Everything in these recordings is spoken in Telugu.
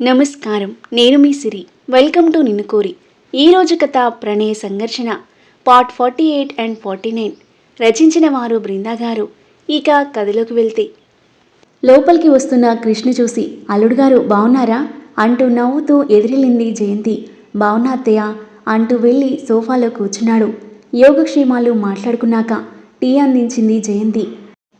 నమస్కారం. నేను మీ సిరి. వెల్కమ్ టు నిన్ను కోరి ఈరోజు కథ ప్రణయ సంఘర్షణ. Part forty eight and forty nine. రచించిన వారు బృందా గారు. ఇక కథలోకి వెళ్తే. లోపలికి వస్తున్న కృష్ణ చూసి అల్లుడు గారు బాగున్నారా అంటూ నవ్వుతూ ఎదిరిల్లింది జయంతి. బావున్నా అత్తయ్య అంటూ వెళ్ళి సోఫాలో కూర్చున్నాడు. యోగక్షేమాలు మాట్లాడుకున్నాక టీ అందించింది జయంతి.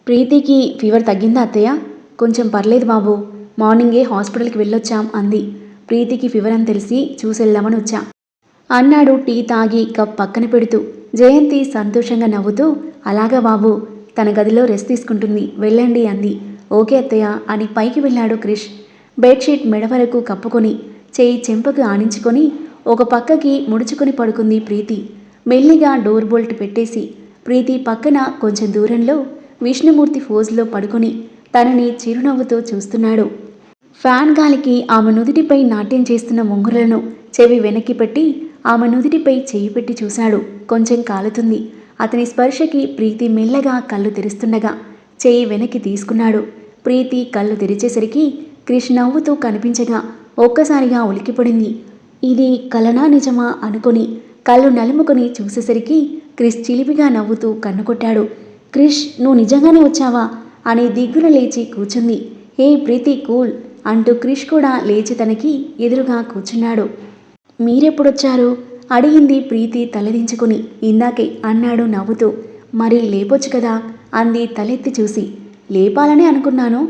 ప్రీతికి ఫీవర్ తగ్గిందా అత్తయ్య? కొంచెం పర్లేదు బాబు. మార్నింగే హాస్పిటల్కి వెళ్ళొచ్చాం అంది. ప్రీతికి వివరం తెలిసి చూసెళ్దామని వచ్చా. అన్నాడు టీ తాగి కప్ పక్కన పెడుతూ. జయంతి సంతోషంగా నవ్వుతూ అలాగా బాబు తన గదిలో రెస్ట్ తీసుకుంటుంది వెళ్ళండి అంది. ఓకే అత్తయ్య అని పైకి వెళ్ళాడు క్రిష్. బెడ్షీట్ మెడ వరకు కప్పుకొని చేయి చెంపకు ఆనించుకొని ఒక పక్కకి ముడుచుకొని పడుకుంది ప్రీతి. మెల్లిగా డోర్ బోల్ట్ పెట్టేసి ప్రీతి పక్కన కొంచెం దూరంలో విష్ణుమూర్తి ఫోజ్లో పడుకొని తనని చిరునవ్వుతో చూస్తున్నాడు. ఫ్యాన్ గాలికి ఆమె నుదిటిపై నాట్యం చేస్తున్న ముంగులను చెవి వెనక్కి పెట్టి ఆమె నుదిటిపై చేయి పెట్టి చూశాడు. కొంచెం కాలుతుంది. అతని స్పర్శకి ప్రీతి మెల్లగా కళ్ళు తెరుస్తుండగా చేయి వెనక్కి తీసుకున్నాడు. ప్రీతి కళ్ళు తెరిచేసరికి క్రిష్ నవ్వుతూ కనిపించగా ఒక్కసారిగా ఉలికిపడింది ఇది కలనా నిజమా అనుకొని కళ్ళు నలుముకొని చూసేసరికి క్రిష్ చిలిపిగా నవ్వుతూ కన్నుకొట్టాడు క్రిష్ నువ్వు నిజంగానే వచ్చావా? అని దిగ్గున లేచి కూర్చుంది హే ప్రీతి కూల్ అంటూ క్రిష్ కూడా లేచి తనకి ఎదురుగా కూర్చున్నాడు మీరెప్పుడొచ్చారు? అడిగింది ప్రీతి తలదించుకుని. ఇందాకే అన్నాడు నవ్వుతూ. మరి లేపొచ్చు కదా అంది తలెత్తి చూసి. లేపాలనే అనుకున్నాను.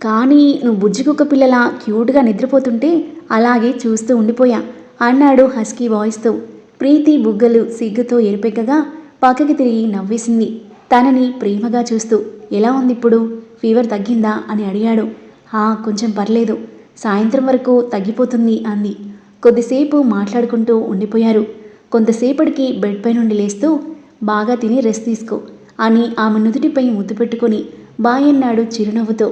కానీ నువ్వు బుజ్జికుక్క పిల్లలా క్యూట్గా నిద్రపోతుంటే అలాగే చూస్తూ ఉండిపోయా అన్నాడు హస్కీ వాయిస్తో. ప్రీతి బుగ్గలు సిగ్గుతో ఎరిపెక్కగా పక్కకి తిరిగి నవ్వేసింది. తనని ప్రేమగా చూస్తూ ఎలా ఉంది ఇప్పుడు ఫీవర్ తగ్గిందా? అని అడిగాడు. హా కొంచెం పర్లేదు. సాయంత్రం వరకు తగ్గిపోతుంది అంది. కొద్దిసేపు మాట్లాడుకుంటూ ఉండిపోయారు. కొంతసేపటికి బెడ్పై నుండి లేస్తూ బాగా తిని రెస్ట్ తీసుకో అని ఆమె నుదుటిపై ముద్దు పెట్టుకొని బాయ్ అన్నాడు చిరునవ్వుతో.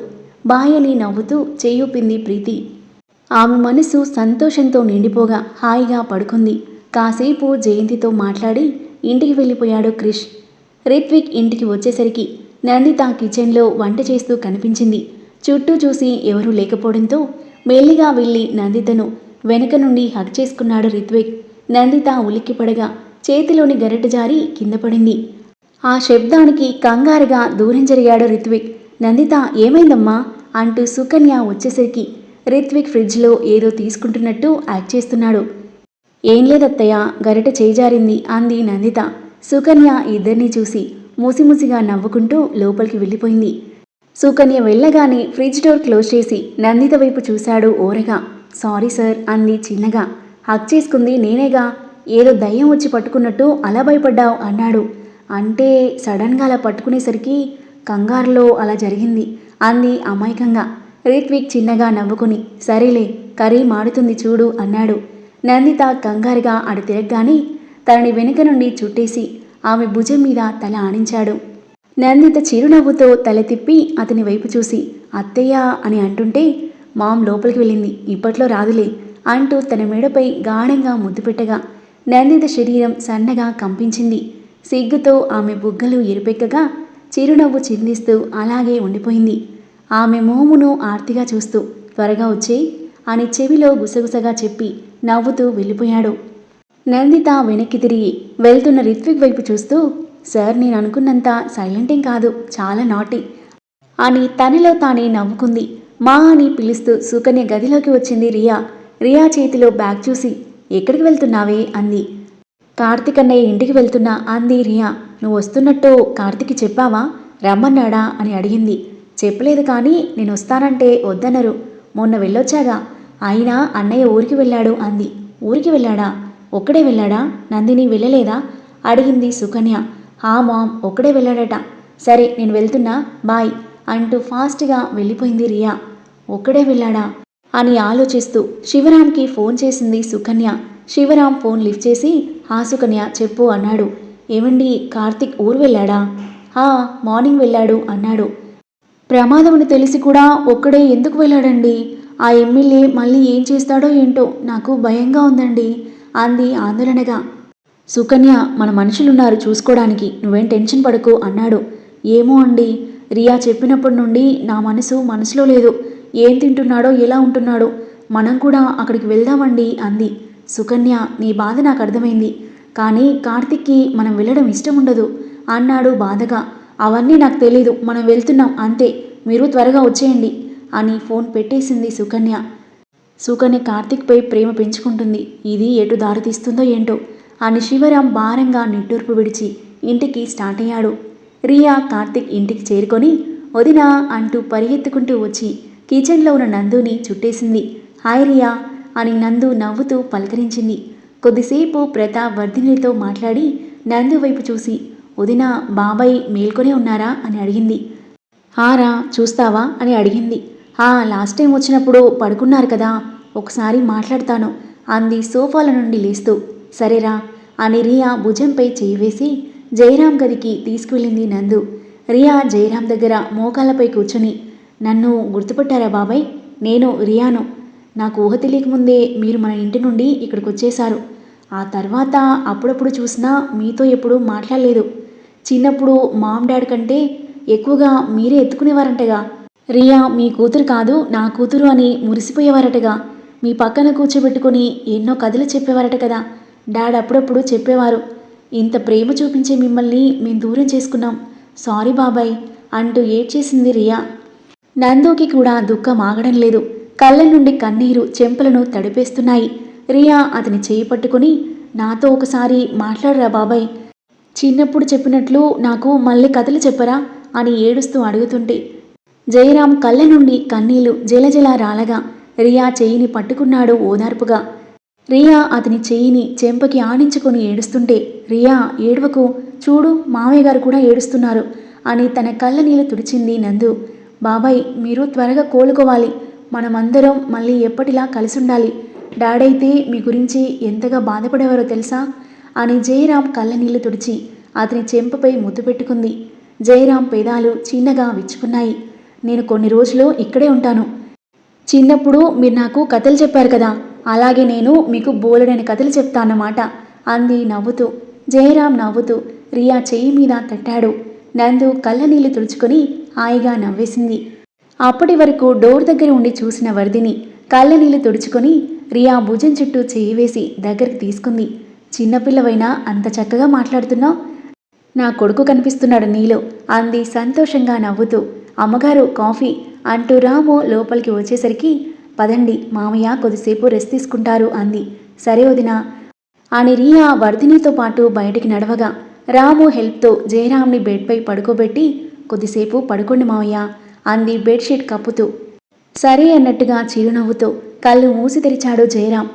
బాయ్ అని నవ్వుతూ చేయూపింది ప్రీతి. ఆమె మనసు సంతోషంతో నిండిపోగా హాయిగా పడుకుంది. కాసేపు జయంతితో మాట్లాడి ఇంటికి వెళ్ళిపోయాడు క్రిష్. రిత్విక్ ఇంటికి వచ్చేసరికి నందిత కిచెన్లో వంట చేస్తూ కనిపించింది. చుట్టూ చూసి ఎవరూ లేకపోవడంతో మెల్లిగా వెళ్ళి నందితను వెనక నుండి హక్ చేసుకున్నాడు రిత్విక్. నందిత ఉలిక్కిపడగా చేతిలోని గరిట జారి కింద పడింది. ఆ శబ్దానికి కంగారుగా దూరం జరిగాడు రిత్విక్. నందిత ఏమైందమ్మా? అంటూ సుకన్య వచ్చేసరికి రిత్విక్ ఫ్రిడ్జ్లో ఏదో తీసుకుంటున్నట్టు యాక్ట్ చేస్తున్నాడు. ఏం లేదత్తయ్య గరిట చేజారింది అంది నందిత. సుకన్య ఇద్దరిని చూసి ముసిముసిగా నవ్వుకుంటూ లోపలికి వెళ్ళిపోయింది. సుకన్య వెళ్ళగానే ఫ్రిడ్జ్ డోర్ క్లోజ్ చేసి నందిత వైపు చూశాడు ఓరగా. సారీ సార్ అంది చిన్నగా. హక్ చేసుకుంది నేనేగా. ఏదో దయ్యం వచ్చి పట్టుకున్నట్టు అలా భయపడ్డావు అన్నాడు. అంటే సడన్గా అలా పట్టుకునేసరికి కంగారులో అలా జరిగింది అంది అమాయకంగా. రిత్విక్ చిన్నగా నవ్వుకుని సరేలే కర్రీ మాడుతుంది చూడు అన్నాడు. నందిత కంగారుగా అడు తిరగగానే తనని వెనుక నుండి చుట్టేసి ఆమె భుజం మీద తల ఆనించాడు. నందిత చిరునవ్వుతో తల తిప్పి అతని వైపు చూసి అత్తయ్య అని అంటుంటే మామ్ లోపలికి వెళ్ళింది. ఇప్పట్లో రాదులే అంటూ తన మెడపై గాఢంగా ముద్దు పెట్టగా నందిత శరీరం సన్నగా కంపించింది. సిగ్గుతో ఆమె బుగ్గలు ఎరుపెక్కగా చిరునవ్వు చిందిస్తూ అలాగే ఉండిపోయింది. ఆమె మోమును ఆర్తిగా చూస్తూ త్వరగా వచ్చే అని చెవిలో గుసగుసగా చెప్పి నవ్వుతూ వెళ్ళిపోయాడు. నందిత వెనక్కి తిరిగి వెళ్తున్న రిత్విక్ వైపు చూస్తూ సార్ నేను అనుకున్నంత సైలెంటింగ్ కాదు. చాలా నాటి. అని తనలో తానే నవ్వుకుంది. మా అని పిలుస్తూ సుకన్య గదిలోకి వచ్చింది రియా. రియా చేతిలో బ్యాగ్ చూసి ఎక్కడికి వెళ్తున్నావే? అంది. కార్తిక్ అన్నయ్య ఇంటికి వెళ్తున్నా అంది రియా. నువ్వు వస్తున్నట్టు కార్తిక్ చెప్పావా? రమ్మన్నాడా? అని అడిగింది. చెప్పలేదు కానీ నేను వస్తానంటే వద్దనరు మొన్న వెళ్ళొచ్చాగా. అయినా అన్నయ్య ఊరికి వెళ్ళాడు అంది. ఊరికి వెళ్ళాడా? ఒక్కడే వెళ్ళాడా? నందిని వెళ్ళలేదా? అడిగింది సుకన్య. హా మామ్ ఒక్కడే వెళ్ళాడట. సరే నేను వెళ్తున్నా బాయ్ అంటూ ఫాస్ట్గా వెళ్ళిపోయింది రియా. ఒక్కడే వెళ్ళాడా? అని ఆలోచిస్తూ శివరాంకి ఫోన్ చేసింది సుకన్య. శివరాం ఫోన్ లిఫ్ట్ చేసి హా సుకన్య చెప్పు అన్నాడు. ఏమండి కార్తిక్ ఊరు వెళ్ళాడా? హా మార్నింగ్ వెళ్ళాడు అన్నాడు. ప్రమాదమని తెలిసి కూడా ఒక్కడే ఎందుకు వెళ్ళాడండి? ఆ ఎమ్మెల్యే మళ్ళీ ఏం చేస్తాడో ఏంటో నాకు భయంగా ఉందండి. అంది ఆందోళనగా. సుకన్య మన మనుషులున్నారు చూసుకోవడానికి నువ్వేం టెన్షన్ పడకు అన్నాడు. ఏమో అండి రియా చెప్పినప్పటి నుండి నా మనసు మనసులో లేదు. ఏం తింటున్నాడో ఎలా ఉంటున్నాడో మనం కూడా అక్కడికి వెళ్దామండి అంది. సుకన్య నీ బాధ నాకు అర్థమైంది. కానీ కార్తిక్కి మనం వెళ్ళడం ఇష్టం ఉండదు అన్నాడు బాధగా. అవన్నీ నాకు తెలీదు మనం వెళ్తున్నాం అంతే. మీరు త్వరగా వచ్చేయండి అని ఫోన్ పెట్టేసింది సుకన్య. సుకన్య కార్తిక్పై ప్రేమ పెంచుకుంటుంది. ఇది ఎటు దారితీస్తుందో ఏంటో? అని శివరాం భారంగా నిట్టూర్పు విడిచి ఇంటికి స్టార్ట్ అయ్యాడు. రియా కార్తిక్ ఇంటికి చేరుకొని వదినా అంటూ పరిగెత్తుకుంటూ వచ్చి కిచెన్లో ఉన్న నందుని చుట్టేసింది. హాయ్ రియా అని నందు నవ్వుతూ పలకరించింది. కొద్దిసేపు ప్రతాప్ వర్ధినితో మాట్లాడి నందు వైపు చూసి వదిన బాబాయ్ మేల్కొనే ఉన్నారా? అని అడిగింది. హారా చూస్తావా? అని అడిగింది. లాస్ట్ టైం వచ్చినప్పుడు పడుకున్నారు కదా ఒకసారి మాట్లాడతాను అంది సోఫాల నుండి లేస్తూ. సరేరా అని రియా భుజంపై చేయి వేసి జయరాం గదికి తీసుకువెళ్ళింది నందు. రియా జయరాం దగ్గర మోకాళ్ళపై కూర్చొని నన్ను గుర్తుపట్టారా బాబాయ్? నేను రియాను. నాకు ఊహ తెలియకముందే మీరు మన ఇంటి నుండి ఇక్కడికి వచ్చేశారు ఆ తర్వాత అప్పుడప్పుడు చూసినా మీతో ఎప్పుడూ మాట్లాడలేదు. చిన్నప్పుడు మామ్ డాడ్ కంటే ఎక్కువగా మీరే ఎత్తుకునేవారంటగా. రియా మీ కూతురు కాదు నా కూతురు అని మురిసిపోయేవారటగా. మీ పక్కన కూర్చోబెట్టుకుని ఎన్నో కథలు చెప్పేవారట కదా. డాడ్ అప్పుడప్పుడు చెప్పేవారు ఇంత ప్రేమ చూపించే మిమ్మల్ని మేము దూరం చేసుకున్నాం. సారీ బాబాయ్ అంటూ ఏడ్చేసింది రియా. నందుకి కూడా దుఃఖం ఆగడం లేదు. కళ్ళ నుండి కన్నీరు చెంపలను తడిపేస్తున్నాయి. రియా అతని చేయి పట్టుకుని నాతో ఒకసారి మాట్లాడరా బాబాయ్. చిన్నప్పుడు చెప్పినట్లు నాకు మళ్ళీ కథలు చెప్పరా? అని ఏడుస్తూ అడుగుతుంటే జయరాం కళ్ళ నుండి కన్నీళ్ళు జలజల రాలగా. రియా చెయ్యిని పట్టుకున్నాడు ఓదార్పుగా. రియా అతని చెయ్యిని చెంపకి ఆనించుకొని ఏడుస్తుంటే రియా ఏడవకు చూడు మామయ్య గారు కూడా ఏడుస్తున్నారు అని తన కళ్ళ నీళ్ళు తుడిచింది నందు. బాబాయ్ మీరు త్వరగా కోలుకోవాలి. మనమందరం మళ్ళీ ఎప్పటిలా కలిసి ఉండాలి డాడైతే మీ గురించి ఎంతగా బాధపడేవారో తెలుసా? అని జయరాం కళ్ళ నీళ్ళు తుడిచి అతని చెంపపై ముద్దు పెట్టుకుంది. జయరాం పెదాలు చిన్నగా విచ్చుకున్నాయి. నేను కొన్ని రోజులు ఇక్కడే ఉంటాను. చిన్నప్పుడు మీరు నాకు కథలు చెప్పారు కదా అలాగే నేను మీకు బోలెడని కథలు చెప్తానన్నమాట. అంది నవ్వుతూ. జయరాం నవ్వుతూ. రియా చెయ్యి మీద తట్టాడు. నందు కళ్ళ నీళ్ళు తుడుచుకొని హాయిగా నవ్వేసింది. అప్పటి వరకు డోర్ దగ్గర ఉండి చూసిన వర్ధిని కళ్ళ నీళ్ళు తుడుచుకొని రియా భుజం చుట్టూ చేయి వేసి దగ్గరికి తీసుకుంది. చిన్నపిల్లవైనా అంత చక్కగా మాట్లాడుతున్నావు? నా కొడుకు కనిపిస్తున్నాడు నీలో అంది సంతోషంగా నవ్వుతూ. అమ్మగారు కాఫీ అంటూ రాము లోపలికి వచ్చేసరికి పదండి మామయ్య కొద్దిసేపు రెస్ట్ తీసుకుంటారు అంది. సరే వదినా అని రియా వర్ధినితో పాటు బయటికి నడవగా రాము హెల్ప్తో జయరామ్ని బెడ్పై పడుకోబెట్టి కొద్దిసేపు పడుకోండి మావయ్య అంది బెడ్షీట్ కప్పుతూ. సరే అన్నట్టుగా చిరునవ్వుతో కళ్ళు మూసి తెరిచాడు జయరాం.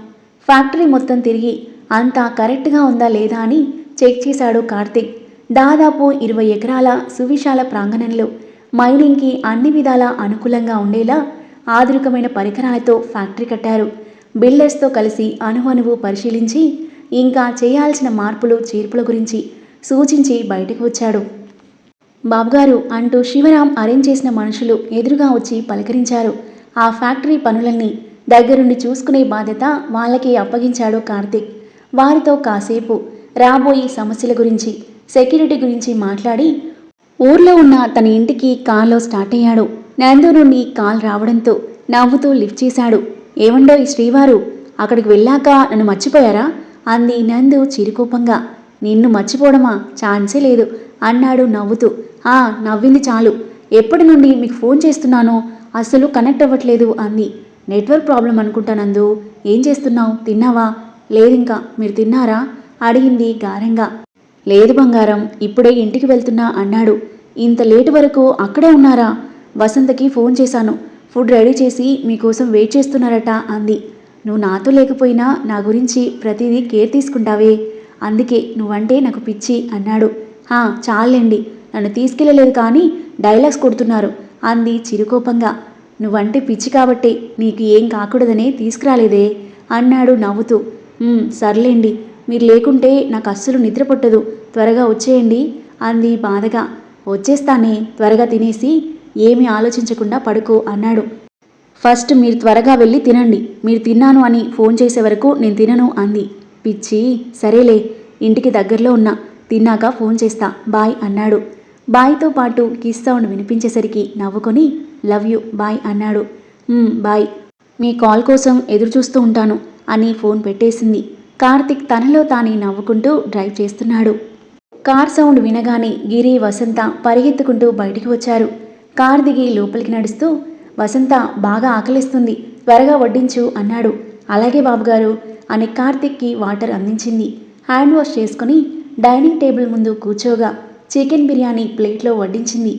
ఫ్యాక్టరీ మొత్తం తిరిగి అంతా కరెక్ట్గా ఉందా లేదా అని చెక్ చేశాడు కార్తిక్. దాదాపు ఇరవై ఎకరాల సువిశాల ప్రాంగణంలో మైనింగ్కి అన్ని విధాలా అనుకూలంగా ఉండేలా ఆధునికమైన పరికరాలతో ఫ్యాక్టరీ కట్టారు. బిల్డర్స్తో కలిసి అణువణువు పరిశీలించి ఇంకా చేయాల్సిన మార్పులు చేర్పుల గురించి సూచించి బయటకు వచ్చాడు. బాబుగారు అంటూ శివరాం అరేంజ్ చేసిన మనుషులు ఎదురుగా వచ్చి పలకరించారు. ఆ ఫ్యాక్టరీ పనులన్నీ దగ్గరుండి చూసుకునే బాధ్యత వాళ్ళకి అప్పగించాడు కార్తీక్. వారితో కాసేపు రాబోయే సమస్యల గురించి సెక్యూరిటీ గురించి మాట్లాడి ఊర్లో ఉన్న తన ఇంటికి కాల్లో స్టార్ట్ అయ్యాడు. నందు నుండి కాల్ రావడంతో నవ్వుతూ లిఫ్ట్ చేశాడు. ఏమండో ఈ శ్రీవారు? అక్కడికి వెళ్ళాక నన్ను మర్చిపోయారా? అంది నందు చిరుకోపంగా. నిన్ను మర్చిపోవడమా? ఛాన్సే లేదు అన్నాడు నవ్వుతూ. ఆ నవ్వింది చాలు. ఎప్పటి నుండి మీకు ఫోన్ చేస్తున్నానో అస్సలు కనెక్ట్ అవ్వట్లేదు అంది. నెట్వర్క్ ప్రాబ్లం అనుకుంటా నందు. ఏం చేస్తున్నావు? తిన్నావా? లేదింకా. మీరు తిన్నారా? అడిగింది గారంగా. లేదు బంగారం. ఇప్పుడే ఇంటికి వెళ్తున్నా అన్నాడు. ఇంత లేటు వరకు అక్కడే ఉన్నారా? వసంతకి ఫోన్ చేశాను. ఫుడ్ రెడీ చేసి మీకోసం వెయిట్ చేస్తున్నారట అంది. నువ్వు నాతో లేకపోయినా నా గురించి ప్రతిదీ కేర్ తీసుకుంటావే. అందుకే నువ్వంటే నాకు పిచ్చి అన్నాడు. హా చాలండి. నన్ను తీసుకెళ్ళలేదు కానీ డైలాగ్స్ కొడుతున్నారు అంది చిరుకోపంగా. నువ్వంటే పిచ్చి కాబట్టే నీకు ఏం కాకూడదనే తీసుకురాలేదే అన్నాడు నవ్వుతూ. సర్లేండి. మీరు లేకుంటే నాకు అస్సలు నిద్ర పట్టదు. త్వరగా వచ్చేయండి అంది బాధగా. వచ్చేస్తానే త్వరగా తినేసి ఏమీ ఆలోచించకుండా పడుకో అన్నాడు. ఫస్ట్ మీరు త్వరగా వెళ్ళి తినండి. మీరు తిన్నాను అని ఫోన్ చేసే వరకు నేను తినను అంది. పిచ్చి సరేలే ఇంటికి దగ్గరలో ఉన్నా తిన్నాక ఫోన్ చేస్తా బాయ్ అన్నాడు. బాయ్తో పాటు కిస్ సౌండ్ వినిపించేసరికి నవ్వుకొని లవ్ యూ బాయ్ అన్నాడు. బాయ్. మీ కాల్ కోసం ఎదురు చూస్తూ ఉంటాను అని ఫోన్ పెట్టేసింది. కార్తిక్ తనలో తానే నవ్వుకుంటూ డ్రైవ్ చేస్తున్నాడు. కార్ సౌండ్ వినగానే గిరి వసంత పరిగెత్తుకుంటూ బయటికి వచ్చారు. కార్ దిగి లోపలికి నడుస్తూ వసంత బాగా ఆకలిస్తుంది త్వరగా వడ్డించు అన్నాడు. అలాగే బాబుగారు అని కార్తిక్కి వాటర్ అందించింది. హ్యాండ్ వాష్ చేసుకుని డైనింగ్ టేబుల్ ముందు కూర్చోగా చికెన్ బిర్యానీ ప్లేట్లో వడ్డించింది.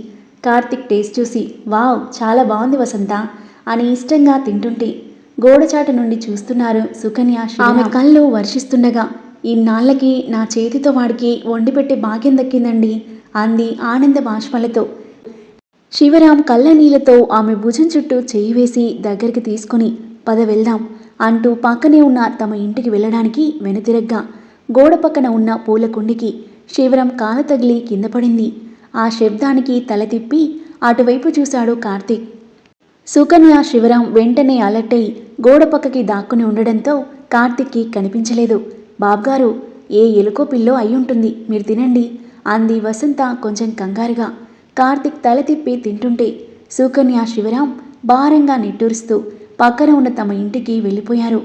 కార్తిక్ టేస్ట్ చూసి వావ్ చాలా బాగుంది వసంత అని ఇష్టంగా తింటుంటే గోడచాట నుండి చూస్తున్నారు సుకన్య ఆమె కళ్ళు వర్షిస్తుండగా ఇన్నాళ్ళకి నా చేతితో వాడికి వండిపెట్టే భాగ్యం దక్కిందండి అంది ఆనంద బాష్పలతో. శివరాం కళ్ళ నీళ్ళతో ఆమె భుజం చుట్టూ చేయి వేసి దగ్గరికి తీసుకుని పద వెళ్దాం అంటూ పక్కనే ఉన్న తమ ఇంటికి వెళ్ళడానికి వెనుతిరగ్గా. గోడ పక్కన ఉన్న పూల కుండికి శివరాం కాలు తగిలి కింద పడింది. ఆ శబ్దానికి తల తిప్పి అటువైపు చూశాడు కార్తీక్. సుకన్య శివరాం వెంటనే అలర్ట్ అయి గోడ పక్కకి దాక్కుని ఉండడంతో కార్తిక్కి కనిపించలేదు. బాబ్గారు ఏ ఎలుకో పిల్లో అయి ఉంటుంది మీరు తినండి అంది వసంత కొంచెం కంగారుగా. కార్తిక్ తల తిప్పి తింటుంటే సుకన్య శివరాం భారంగా నిట్టూరుస్తూ పక్కన ఉన్న తమ ఇంటికి వెళ్ళిపోయారు.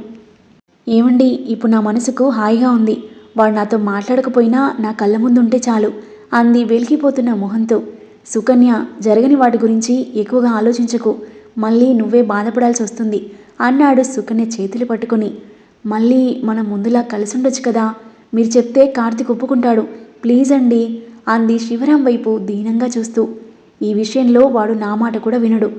ఏమండి ఇప్పుడు నా మనసుకు హాయిగా ఉంది. వాడు నాతో మాట్లాడకపోయినా నా కళ్ళ ముందు ఉంటే చాలు అంది వెలిగిపోతున్న మొహంతో. సుకన్య జరగని వాటి గురించి ఎక్కువగా ఆలోచించకు మళ్ళీ నువ్వే బాధపడాల్సి వస్తుంది అన్నాడు సుకన్య చేతులు పట్టుకొని. మళ్ళీ మనం ముందులా కలిసి ఉండొచ్చు కదా. మీరు చెప్తే కార్తీక్ ఒప్పుకుంటాడు. ప్లీజ్ అండి అంది శివరాం వైపు దీనంగా చూస్తూ. ఈ విషయంలో వాడు నా మాట కూడా వినడు.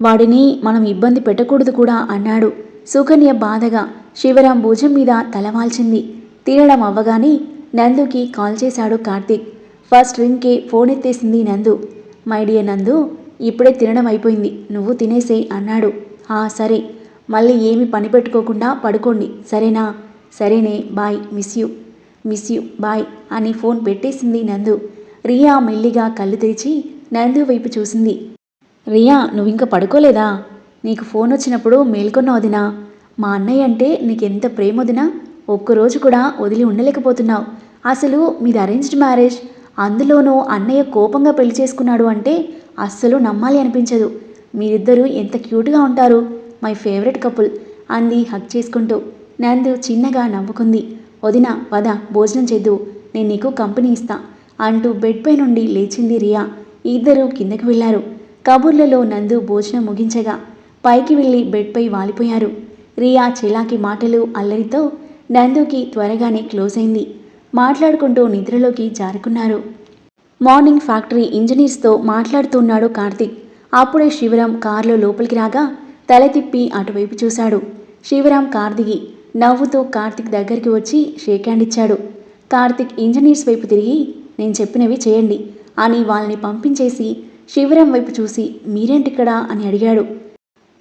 వాడిని మనం ఇబ్బంది పెట్టకూడదు కూడా అన్నాడు. సుకన్య బాధగా శివరాం భుజం మీద తలవాల్చింది తినడం అవ్వగానే నందుకి కాల్ చేశాడు కార్తీక్. ఫస్ట్ రింగ్కే ఫోన్ ఎత్తేసింది నందు. మై డియర్ నందు ఇప్పుడే తినడం అయిపోయింది. నువ్వు తినేసే అన్నాడు. ఆ సరే. మళ్ళీ ఏమి పని పెట్టుకోకుండా పడుకోండి. సరేనా? సరేనే bye miss you. Miss you bye అని ఫోన్ పెట్టేసింది నందు. రియా మెల్లిగా కళ్ళు తెరిచి నందు వైపు చూసింది. రియా నువ్వింక పడుకోలేదా? నీకు ఫోన్ వచ్చినప్పుడు మేల్కొన్న వదినా మా అన్నయ్య అంటే నీకెంత ప్రేమ వదినా ఒక్కరోజు కూడా వదిలి ఉండలేకపోతున్నావు. అసలు మీది అరేంజ్డ్ మ్యారేజ్. అందులోనూ అన్నయ్య కోపంగా పెళ్ళి చేసుకున్నాడు అంటే అస్సలు నమ్మాలి అనిపించదు. మీరిద్దరూ ఎంత క్యూట్గా ఉంటారు? మై ఫేవరెట్ కపుల్ అంది హక్ చేసుకుంటూ. నందు చిన్నగా నవ్వుకుంది. వదిన వద భోజనం చేద్దు. నేను నీకు కంపెనీ ఇస్తా అంటూ బెడ్పై నుండి లేచింది రియా. ఇద్దరూ కిందకి వెళ్ళారు కబుర్లలో నందు భోజనం ముగించగా పైకి వెళ్ళి బెడ్పై వాలిపోయారు. రియా చిలాకి మాటలు అల్లరితో నందుకి త్వరగానే క్లోజ్ అయింది. మాట్లాడుకుంటూ నిద్రలోకి జారుకున్నారు. మార్నింగ్ ఫ్యాక్టరీ ఇంజనీర్స్తో మాట్లాడుతున్నాడు కార్తీక్. అప్పుడే శివరాం కారులో లోపలికి రాగా తల తిప్పి అటువైపు చూశాడు. శివరాం కార్ దిగి నవ్వుతూ కార్తిక్ దగ్గరికి వచ్చి షేక్ హ్యాండ్ ఇచ్చాడు. కార్తిక్ ఇంజనీర్స్ వైపు తిరిగి నేను చెప్పినవి చేయండి అని వాళ్ళని పంపించేసి శివరాం వైపు చూసి మీరేంటిక్కడ? అని అడిగాడు.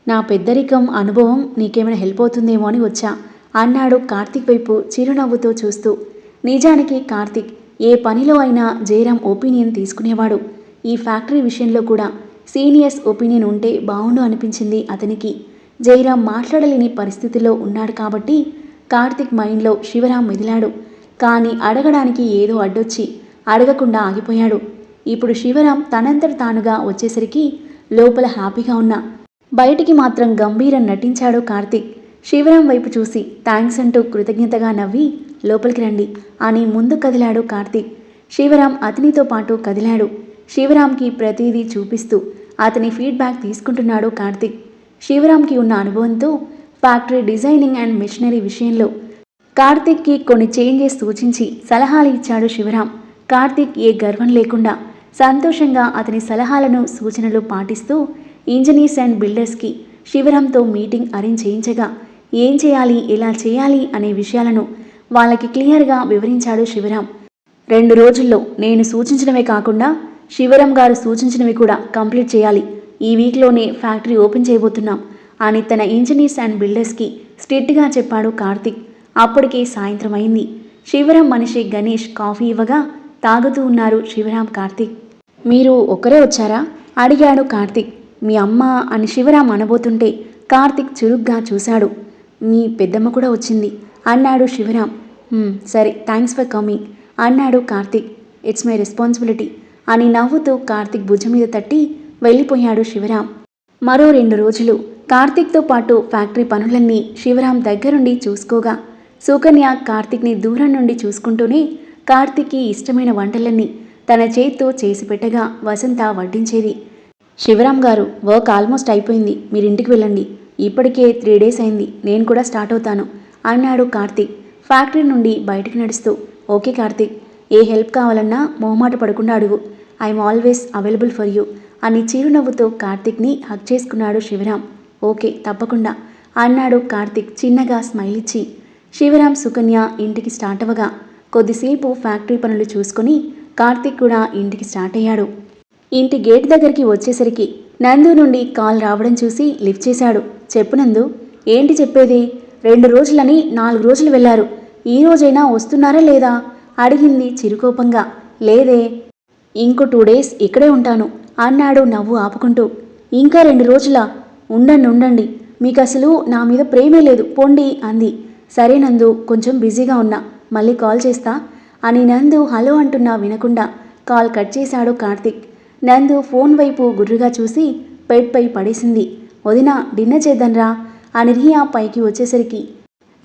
నా పెద్దరికం అనుభవం నీకేమైనా హెల్ప్ అవుతుందేమో అని వచ్చా. అన్నాడు కార్తిక్ వైపు చిరునవ్వుతో చూస్తూ. నిజానికి కార్తిక్ ఏ పనిలో అయినా జయరాం ఒపీనియన్ తీసుకునేవాడు. ఈ ఫ్యాక్టరీ విషయంలో కూడా సీనియర్స్ ఒపీనియన్ ఉంటే బాగుండు అనిపించింది అతనికి. జయరాం మాట్లాడలేని పరిస్థితిలో ఉన్నాడు కాబట్టి కార్తిక్ మైండ్లో శివరాం మెదిలాడు. కానీ అడగడానికి ఏదో అడ్డొచ్చి అడగకుండా ఆగిపోయాడు. ఇప్పుడు శివరాం తనంతట తానుగా వచ్చేసరికి లోపల హ్యాపీగా ఉన్నా బయటికి మాత్రం గంభీరం నటించాడు కార్తిక్. శివరాం వైపు చూసి థ్యాంక్స్ అంటూ కృతజ్ఞతగా నవ్వి లోపలికి రండి అని ముందు కదిలాడు కార్తిక్. శివరాం అతనితో పాటు కదిలాడు. శివరాంకి ప్రతిదీ చూపిస్తూ అతని ఫీడ్బ్యాక్ తీసుకుంటున్నాడు కార్తిక్. శివరామ్కి ఉన్న అనుభవంతో ఫ్యాక్టరీ డిజైనింగ్ అండ్ మిషనరీ విషయంలో కార్తిక్కి కొన్ని చేంజెస్ సూచించి సలహాలు ఇచ్చాడు శివరాం కార్తిక్ ఏ గర్వం లేకుండా సంతోషంగా అతని సలహాలను సూచనలు పాటిస్తూ ఇంజనీర్స్ అండ్ బిల్డర్స్కి శివరాంతో మీటింగ్ అరేంజ్ చేయించగా ఏం చేయాలి ఎలా చేయాలి అనే విషయాలను వాళ్ళకి క్లియర్గా వివరించాడు శివరాం రెండు రోజుల్లో నేను సూచించడమే కాకుండా శివరామ్ గారు సూచించినవి కూడా కంప్లీట్ చేయాలి. ఈ వీక్లోనే ఫ్యాక్టరీ ఓపెన్ చేయబోతున్నాం. అని తన ఇంజనీర్స్ అండ్ బిల్డర్స్కి స్ట్రిక్ట్గా చెప్పాడు కార్తిక్. అప్పటికే సాయంత్రం అయింది. శివరాం మనిషి గణేష్ కాఫీ ఇవ్వగా తాగుతూ ఉన్నారు శివరాం కార్తిక్. మీరు ఒకరే వచ్చారా? అడిగాడు కార్తిక్. మీ అమ్మ అని శివరాం అనబోతుంటే కార్తిక్ చురుగ్గా చూశాడు. మీ పెద్దమ్మ కూడా వచ్చింది. అన్నాడు శివరాం సరే థ్యాంక్స్ ఫర్ కమింగ్ అన్నాడు కార్తిక్. It's my responsibility. అని నవ్వుతూ కార్తిక్ భుజం మీద తట్టి వెళ్ళిపోయాడు శివరాం. మరో రెండు రోజులు కార్తీక్తో పాటు ఫ్యాక్టరీ పనులన్నీ శివరాం దగ్గరుండి చూసుకోగా. సుకన్య కార్తిక్ని దూరం నుండి చూసుకుంటూనే కార్తిక్కి ఇష్టమైన వంటలన్నీ తన చేత్తో చేసి పెట్టగా వసంత వడ్డించేది. శివరాం గారు వర్క్ ఆల్మోస్ట్ అయిపోయింది మీరింటికి వెళ్ళండి. ఇప్పటికే త్రీ డేస్ అయింది నేను కూడా స్టార్ట్ అవుతాను అన్నాడు కార్తిక్ ఫ్యాక్టరీ నుండి బయటికి నడుస్తూ. ఓకే కార్తిక్ ఏ హెల్ప్ కావాలన్నా మొహమాట పడకుండా అడుగు. I'm always available for you అని చిరునవ్వుతో కార్తిక్ని హక్ చేసుకున్నాడు శివరాం ఓకే తప్పకుండా అన్నాడు కార్తిక్ చిన్నగా స్మైల్ ఇచ్చి. శివరాం సుకన్య ఇంటికి స్టార్ట్ అవ్వగా కొద్దిసేపు ఫ్యాక్టరీ పనులు చూసుకొని కార్తిక్ కూడా ఇంటికి స్టార్ట్ అయ్యాడు. ఇంటి గేట్ దగ్గరికి వచ్చేసరికి నందు నుండి కాల్ రావడం చూసి లిఫ్ట్ చేశాడు. చెప్పు నందు ఏంటి చెప్పేది? రెండు రోజులని నాలుగు రోజులు వెళ్ళారు. ఈ రోజైనా వస్తున్నారా లేదా? అడిగింది చిరుకోపంగా. లేదే ఇంకో టూ డేస్ ఇక్కడే ఉంటాను అన్నాడు నవ్వు ఆపుకుంటూ. ఇంకా రెండు రోజులా? ఉండండి ఉండండి. మీకు అసలు నా మీద ప్రేమే లేదు పొండి అంది. సరే నందు కొంచెం బిజీగా ఉన్నా. మళ్ళీ కాల్ చేస్తా? అని నందు హలో అంటున్నా వినకుండా కాల్ కట్ చేశాడు కార్తిక్. నందు ఫోన్ వైపు గుర్రుగా చూసి బెడ్పై పడేసింది. వదిన డిన్నర్ చేద్దాంరా? అని రియా పైకి వచ్చేసరికి.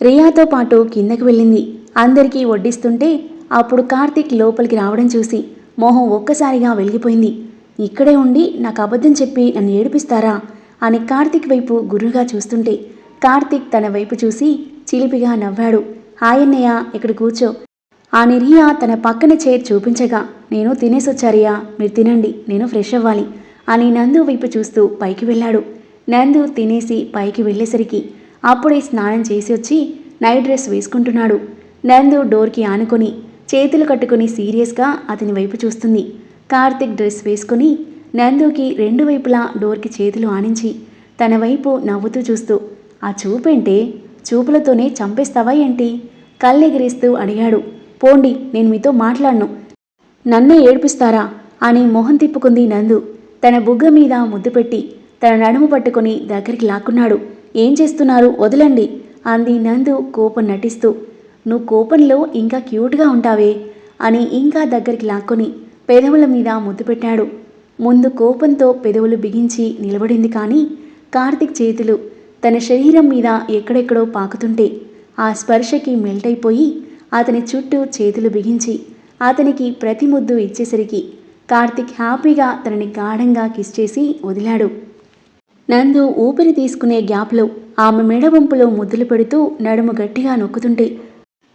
రియాతో పాటు కిందకి వెళ్ళింది. అందరికీ వడ్డిస్తుంటే అప్పుడు కార్తీక్ లోపలికి రావడం చూసి మోహం ఒక్కసారిగా వెలిగిపోయింది. ఇక్కడే ఉండి నాకు అబద్ధం చెప్పి నన్ను ఏడిపిస్తారా అని కార్తీక్ వైపు గుర్రుగా చూస్తుంటే కార్తీక్ తన వైపు చూసి చిలిపిగా నవ్వాడు. హాయన్నయ్య ఇక్కడ కూర్చో ఆ నిరియా తన పక్కన చైర్ చూపించగా నేను తినేసొచ్చారియా మీరు తినండి నేను ఫ్రెష్ అవ్వాలి అని నందు వైపు చూస్తూ పైకి వెళ్ళాడు. నందు తినేసి పైకి వెళ్ళేసరికి అప్పుడే స్నానం చేసి వచ్చి నైట్ డ్రెస్ వేసుకుంటున్నాడు. నందు డోర్కి ఆనుకొని చేతులు కట్టుకొని సీరియస్గా అతని వైపు చూస్తుంది. కార్తిక్ డ్రెస్ వేసుకుని నందుకి రెండు వైపులా డోర్కి చేతులు ఆనించి తన వైపు నవ్వుతూ చూస్తూ ఆ చూపేంటే చూపులతోనే చంపేస్తావా ఏంటి? కళ్ళెగిరిస్తూ అడిగాడు. పోండి నేను మీతో మాట్లాడను. నన్నే ఏడ్పిస్తారా? అని మొహం తిప్పుకుంది నందు. తన బుగ్గ మీద ముద్దు పెట్టి తన నడుము పట్టుకొని దగ్గరికి లాక్కున్నాడు. ఏం చేస్తున్నారు? వదలండి అంది నందు కోపం నటిస్తూ. నువ్వు కోపంలో ఇంకా క్యూట్గా ఉంటావే అని ఇంకా దగ్గరికి లాక్కొని పెదవుల మీద ముద్దు పెట్టాడు. ముందు కోపంతో పెదవులు బిగించి నిలబడింది కానీ కార్తిక్ చేతులు తన శరీరం మీద ఎక్కడెక్కడో పాకుతుంటే ఆ స్పర్శకి మెల్ట్ అయిపోయి అతని చుట్టూ చేతులు బిగించి అతనికి ప్రతి ముద్దు ఇచ్చేసరికి కార్తిక్ హ్యాపీగా తనని గాఢంగా కిస్ చేసి వదిలాడు. నందు ఊపిరి తీసుకునే గ్యాప్లో ఆమె మెడవంపులో ముద్దులు పెడుతూ నడుము గట్టిగా నొక్కుతుంటే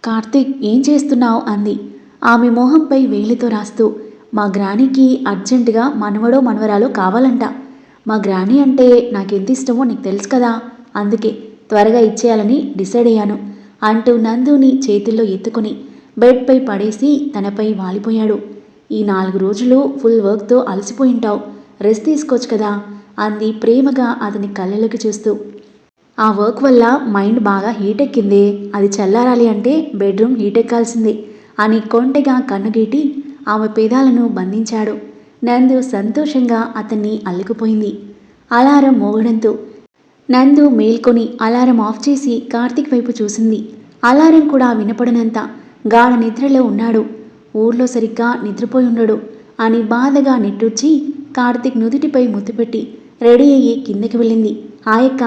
కార్తీక్ ఏం చేస్తున్నావు? అంది. ఆమె మొహంపై వేలితో రాస్తూ మా గ్రానికి అర్జెంటుగా మనవడో మనవరాలో కావాలంట. మా గ్రాని అంటే నాకెంత ఇష్టమో నీకు తెలుసు కదా అందుకే త్వరగా ఇచ్చేయాలని డిసైడ్ అయ్యాను అంటూ నందుని చేతుల్లో ఎత్తుకుని బెడ్పై పడేసి తనపై వాలిపోయాడు. ఈ నాలుగు రోజులు ఫుల్ వర్క్తో అలసిపోయింటావు రెస్ట్ తీసుకోవచ్చు కదా అంది ప్రేమగా అతని కళ్ళలోకి చూస్తూ. ఆ వర్క్ వల్ల మైండ్ బాగా హీట్ ఎక్కింది. అది చల్లారాలి అంటే బెడ్రూమ్ హీట్ ఎక్కాల్సిందే అని కొంటెగా కన్నుగీటి ఆమె పేదాలను బంధించాడు. నందు సంతోషంగా అతన్ని అల్లుకుపోయింది. అలారం మోగడంతో నందు మేల్కొని అలారం ఆఫ్ చేసి కార్తీక్ వైపు చూసింది. అలారం కూడా వినపడనంత గాఢ నిద్రలో ఉన్నాడు. ఊర్లో సరిగ్గా నిద్రపోయి ఉండడు అని బాధగా నిట్టూర్చి కార్తీక్ నుదుటిపై ముద్దుపెట్టి రెడీ అయ్యి కిందకి వెళ్ళింది. హాయక్క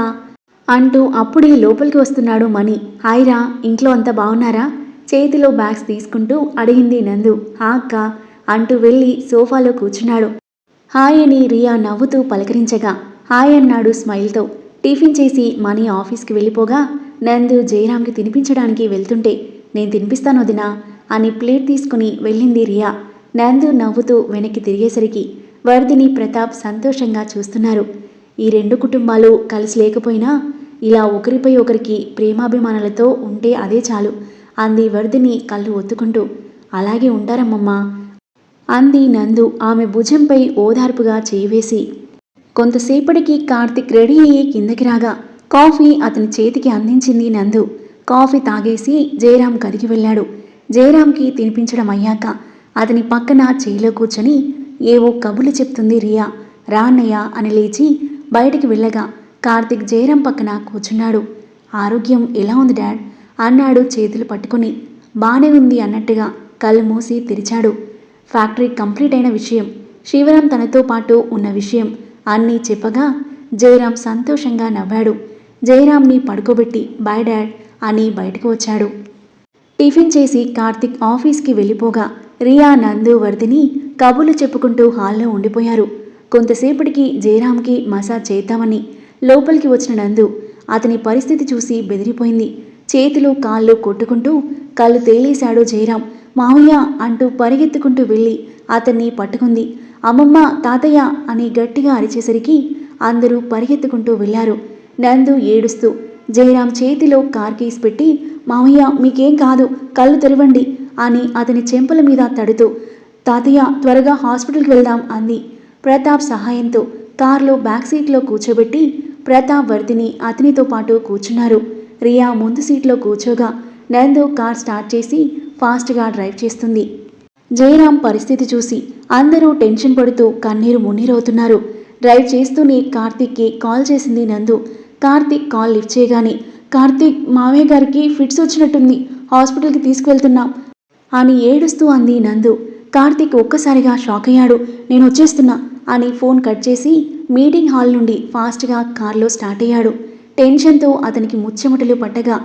అంటూ అప్పుడే లోపలికి వస్తున్నాడు మణి. హాయిరా ఇంట్లో అంతా బాగున్నారా చేతిలో బ్యాగ్స్ తీసుకుంటూ అడిగింది నందు. హా అక్క అంటూ వెళ్ళి సోఫాలో కూర్చున్నాడు. హాయ్ అని రియా నవ్వుతూ పలకరించగా హాయ్ అన్నాడు స్మైల్తో. టిఫిన్ చేసి మనీ ఆఫీస్కి వెళ్ళిపోగా నందు జయరామ్కి తినిపించడానికి వెళ్తుంటే నేను తినిపిస్తాను వదినా అని ప్లేట్ తీసుకుని వెళ్ళింది రియా. నందు నవ్వుతూ వెనక్కి తిరిగేసరికి వర్ధిని ప్రతాప్ సంతోషంగా చూస్తున్నారు. ఈ రెండు కుటుంబాలు కలిసి లేకపోయినా ఇలా ఒకరిపై ఒకరికి ప్రేమాభిమానాలతో ఉంటే అదే చాలు అంది వర్ధిని కళ్ళు ఒత్తుకుంటూ. అలాగే ఉంటారమ్మమ్మా అంది నందు ఆమె భుజంపై ఓదార్పుగా చేయివేసి. కొంతసేపటికి కార్తిక్ రెడీ అయ్యి కిందకి రాగా కాఫీ అతని చేతికి అందించింది నందు. కాఫీ తాగేసి జయరాం కదిగి వెళ్ళాడు. జయరాంకి తినిపించడం అయ్యాక అతని పక్కన చేయిలో కూర్చొని ఏవో కబులు చెప్తుంది రియా రా అని లేచి బయటికి వెళ్ళగా కార్తిక్ జయరాం పక్కన కూర్చున్నాడు. ఆరోగ్యం ఎలా ఉంది డాడ్? అన్నాడు చేతులు పట్టుకుని. బానే ఉంది అన్నట్టుగా కళ్ళు మూసి తెరిచాడు. ఫ్యాక్టరీ కంప్లీట్ అయిన విషయం శివరాం తనతో పాటు ఉన్న విషయం అన్నీ చెప్పగా జయరాం సంతోషంగా నవ్వాడు. జయరాంని పడుకోబెట్టి బాయ్ డాడ్ అని బయటకు వచ్చాడు. టిఫిన్ చేసి కార్తిక్ ఆఫీస్కి వెళ్ళిపోగా రియా నందు వర్ధిని కబుర్లు చెప్పుకుంటూ హాల్లో ఉండిపోయారు. కొంతసేపటికి జయరాంకి మసాజ్ చేద్దామని లోపలికి వచ్చిన నందు అతని పరిస్థితి చూసి బెదిరిపోయింది. చేతులు కాళ్ళు కొట్టుకుంటూ కళ్ళు తేలేశాడు జయరాం. మావయ్య అంటూ పరిగెత్తుకుంటూ వెళ్ళి అతన్ని పట్టుకుంది. అమ్మమ్మ తాతయ్య అని గట్టిగా అరిచేసరికి అందరూ పరిగెత్తుకుంటూ వెళ్ళారు. నందు ఏడుస్తూ జయరాం చేతిలో కార్ కీస్ పెట్టి మామయ్య మీకేం కాదు కళ్ళు తెరవండి అని అతని చెంపల మీద తడుతూ తాతయ్య త్వరగా హాస్పిటల్కి వెళ్దాం అంది. ప్రతాప్ సహాయంతో కార్లో బ్యాక్ సీట్లో కూర్చోబెట్టి ప్రతాప్ వర్ధిని అతనితో పాటు కూర్చున్నారు. రియా ముందు సీట్లో కూర్చోగా నందు కార్ స్టార్ట్ చేసి ఫాస్ట్గా డ్రైవ్ చేస్తుంది. జయరాం పరిస్థితి చూసి అందరూ టెన్షన్ పడుతూ కన్నీరు మున్నీరవుతున్నారు. డ్రైవ్ చేస్తూనే కార్తీక్కి కాల్ చేసింది నందు. కార్తీక్ కాల్ లిఫ్ట్ చేయగానే కార్తీక్ మామయ్య గారికి ఫిట్స్ వచ్చినట్టుంది. హాస్పిటల్కి తీసుకువెళ్తున్నాం అని ఏడుస్తూ అంది నందు. కార్తీక్ ఒక్కసారిగా షాక్ అయ్యాడు. నేను వచ్చేస్తున్నా అని ఫోన్ కట్ చేసి మీటింగ్ హాల్ నుండి ఫాస్ట్గా కార్లో స్టార్ట్ అయ్యాడు. టెన్షన్తో అతనికి ముచ్చెమటలు పట్టగా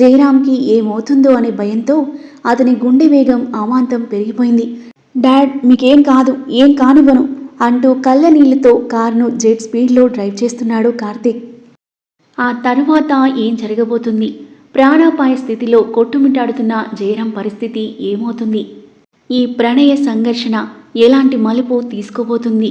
జయరామ్కి ఏమవుతుందో అనే భయంతో అతని గుండె వేగం అమాంతం పెరిగిపోయింది. డాడ్ మీకేం కాదు ఏం కానివ్వను అంటూ కళ్ళ నీళ్ళతో కారును జెట్ స్పీడ్లో డ్రైవ్ చేస్తున్నాడు కార్తీక్. ఆ తర్వాత ఏం జరగబోతుంది? ప్రాణాపాయ స్థితిలో కొట్టుమిట్టాడుతున్న జయరాం పరిస్థితి ఏమవుతుంది? ఈ ప్రణయ సంఘర్షణ ఎలాంటి మలుపు తీసుకోబోతుంది?